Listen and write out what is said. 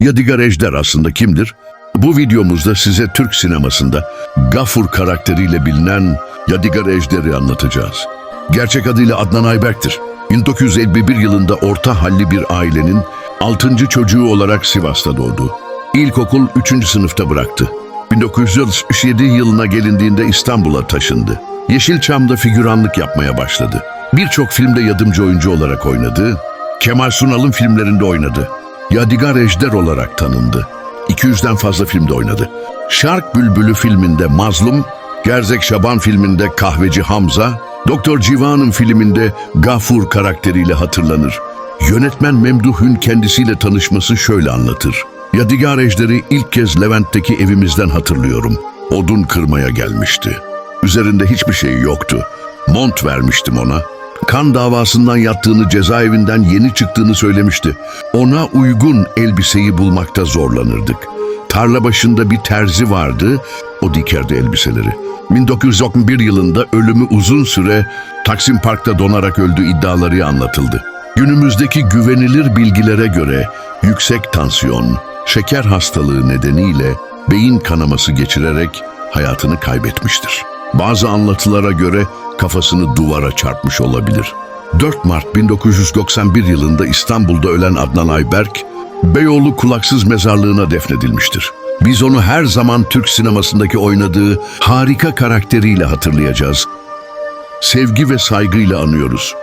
Yadigar Ejder aslında kimdir? Bu videomuzda size Türk sinemasında Gafur karakteriyle bilinen Yadigar Ejder'i anlatacağız. Gerçek adıyla Adnan Ayberk'tir. 1951 yılında orta halli bir ailenin 6. çocuğu olarak Sivas'ta doğdu. İlkokul 3. sınıfta bıraktı. 1967 yılına gelindiğinde İstanbul'a taşındı. Yeşilçam'da figüranlık yapmaya başladı. Birçok filmde yardımcı oyuncu olarak oynadı. Kemal Sunal'ın filmlerinde oynadı. Yadigar Ejder olarak tanındı. 200'den fazla filmde oynadı. Şark Bülbülü filminde Mazlum, Gerzek Şaban filminde Kahveci Hamza, Doktor Civan'ın filminde Gafur karakteriyle hatırlanır. Yönetmen Memduh'un kendisiyle tanışması şöyle anlatır. Yadigar Ejder'i ilk kez Levent'teki evimizden hatırlıyorum. Odun kırmaya gelmişti. Üzerinde hiçbir şey yoktu. Mont vermiştim ona. Kan davasından yattığını cezaevinden yeni çıktığını söylemişti. Ona uygun elbiseyi bulmakta zorlanırdık. Tarla başında bir terzi vardı, o dikerdi elbiseleri. 1991 yılında ölümü uzun süre Taksim Park'ta donarak öldüğü iddiaları anlatıldı. Günümüzdeki güvenilir bilgilere göre yüksek tansiyon, şeker hastalığı nedeniyle beyin kanaması geçirerek hayatını kaybetmiştir. Bazı anlatılara göre kafasını duvara çarpmış olabilir. 4 Mart 1991 yılında İstanbul'da ölen Adnan Ayberk, Beyoğlu Kulaksız Mezarlığı'na defnedilmiştir. Biz onu her zaman Türk sinemasındaki oynadığı harika karakteriyle hatırlayacağız. Sevgi ve saygıyla anıyoruz.